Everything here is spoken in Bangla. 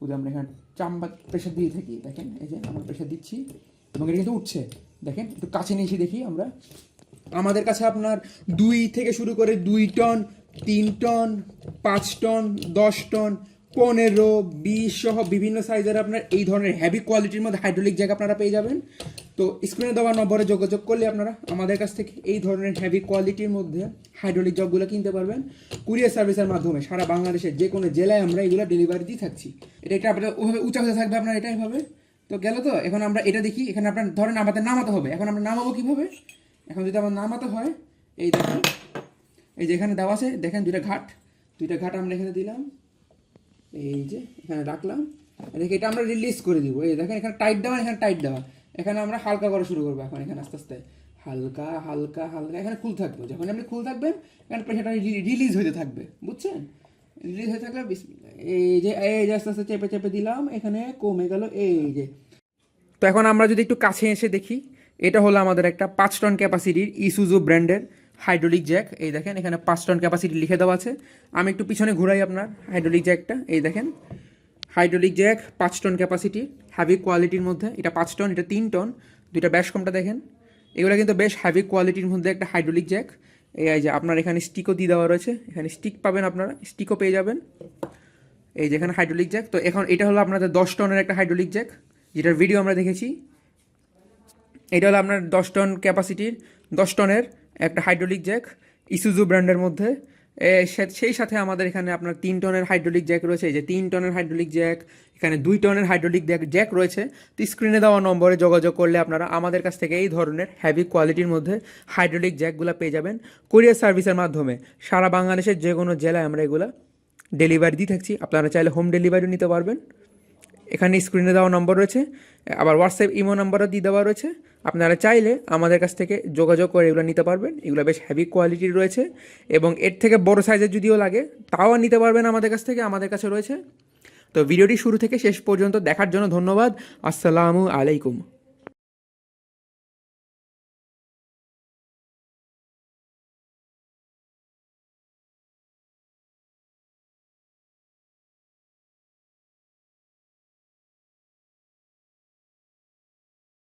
যদি আমরা এখানে চাম্বা প্রেশার দিয়ে থাকি, দেখেন, এই যে আমরা প্রেশার দিচ্ছি এবং এটা কিন্তু উঠছে, দেখেন, একটু কাছে নিয়ে এসে দেখি আমরা। আমাদের কাছে আপনার দুই থেকে শুরু করে দুই টন, তিন টন, পাঁচ টন, দশ টন, পনেরো, বিশ সহ বিভিন্ন সাইজের আপনার এই ধরনের হ্যাভি কোয়ালিটির মধ্যে হাইড্রোলিক জায়গা আপনারা পেয়ে যাবেন। তো স্ক্রিনে দেওয়া নম্বরে যোগাযোগ করলে আপনারা আমাদের কাছ থেকে এই ধরনের হেভি কোয়ালিটির মধ্যে হাইড্রোলিক জগগুলো কিনতে পারবেন। কুরিয়ার সার্ভিসের মাধ্যমে সারা বাংলাদেশের যে কোনো জেলায় আমরা এগুলো ডেলিভারি দিয়ে থাকছি। এটা একটা আপনার ওভাবে উঁচা হতে থাকবে আপনার এটাই হবে তো গেল তো? এখন আমরা এটা দেখি, এখানে আপনার ধরেন আমাদের নামাতে হবে। এখন আমরা নামাবো কীভাবে? এখন যদি আমার নামাতে হয়, এই দেখেন, এই যে এখানে দেওয়া আছে, দেখেন দুইটা ঘাট। দুইটা ঘাট আমরা এখানে দিলাম। এই যে এখানে রাখলাম। রেখে এটা আমরা রিলিজ করে দিব। এই দেখেন এখানে টাইট দেওয়া, এখানে টাইট দেওয়া। এখানে আমরা হালকা করা শুরু করব এখন, এখানে আস্তে আস্তে। হালকা হালকা হালকা, এখানে খুল থাকবে। যখন আপনি খুল থাকবেন, এখানে প্রেশারটা রিলিজ হতে থাকবে, বুঝছেন? রিলিজ হয়ে থাকলে। এই যে এই যে আস্তে আস্তে চেপে চেপে দিলাম, এখানে কমে গেল এই যে। তো এখন আমরা যদি একটু কাছে এসে দেখি, এটা হলো আমাদের একটা পাঁচ টন ক্যাপাসিটির ইসুজু ব্র্যান্ডের হাইড্রোলিক জ্যাক এই দেখেন, এখানে পাঁচ টন ক্যাপাসিটি লিখে দেওয়া আছে। আমি একটু পিছনে ঘুরাই আপনার হাইড্রোলিক জ্যাকটা এই দেখেন। হাইড্রোলিক জ্যাক, পাঁচ টন ক্যাপাসিটি হ্যাভি কোয়ালিটির মধ্যে। এটা পাঁচ টন, এটা তিন টন, দুইটা ব্যাস কমটা দেখেন। এগুলো কিন্তু বেশ হ্যাভি কোয়ালিটির মধ্যে একটা হাইড্রোলিক জ্যাক এই যে আপনার এখানে স্টিকও দিয়ে দেওয়া রয়েছে। এখানে স্টিক পাবেন আপনারা স্টিকও পেয়ে যাবেন। এই যেখানে হাইড্রোলিক জ্যাক তো এখন এটা হলো আপনাদের দশ টনের একটা হাইড্রোলিক জ্যাক যেটার ভিডিও আমরা দেখেছি। এটা হলো আপনার দশ টন ক্যাপাসিটির দশ টনের একটা হাইড্রোলিক জ্যাক ইসুজু ব্র্যান্ডের মধ্যে। সেই সাথে আমাদের এখানে আপনার তিন টনের হাইড্রোলিক জ্যাক রয়েছে। এই যে তিন টনের হাইড্রোলিক জ্যাক এখানে দুই টনের হাইড্রোলিক জ্যাক রয়েছে। তো স্ক্রিনে দেওয়া নম্বরে যোগাযোগ করলে আপনারা আমাদের কাছ থেকে এই ধরনের হ্যাভি কোয়ালিটির মধ্যে হাইড্রোলিক জ্যাকগুলো পেয়ে যাবেন কোরিয়ার সার্ভিসের মাধ্যমে। সারা বাংলাদেশের যে কোনো জেলায় আমরা এগুলো ডেলিভারি দিয়ে থাকছি। আপনারা চাইলে হোম ডেলিভারিও নিতে পারবেন। এখানে স্ক্রিনে দেওয়া নম্বর রয়েছে, আবার হোয়াটসঅ্যাপ ইমো নাম্বারও দিয়ে দেওয়া রয়েছে। আপনারা চাইলে আমাদের কাছ থেকে যোগাযোগ করে এগুলো নিতে পারবেন। এগুলো বেশ হ্যাভি কোয়ালিটির রয়েছে এবং এর থেকে বড় সাইজের যদিও লাগে, তাও নিতে পারবেন আমাদের কাছ থেকে, আমাদের কাছে রয়েছে। তো ভিডিওটি শুরু থেকে শেষ পর্যন্ত দেখার জন্য ধন্যবাদ। আসসালামু আলাইকুম।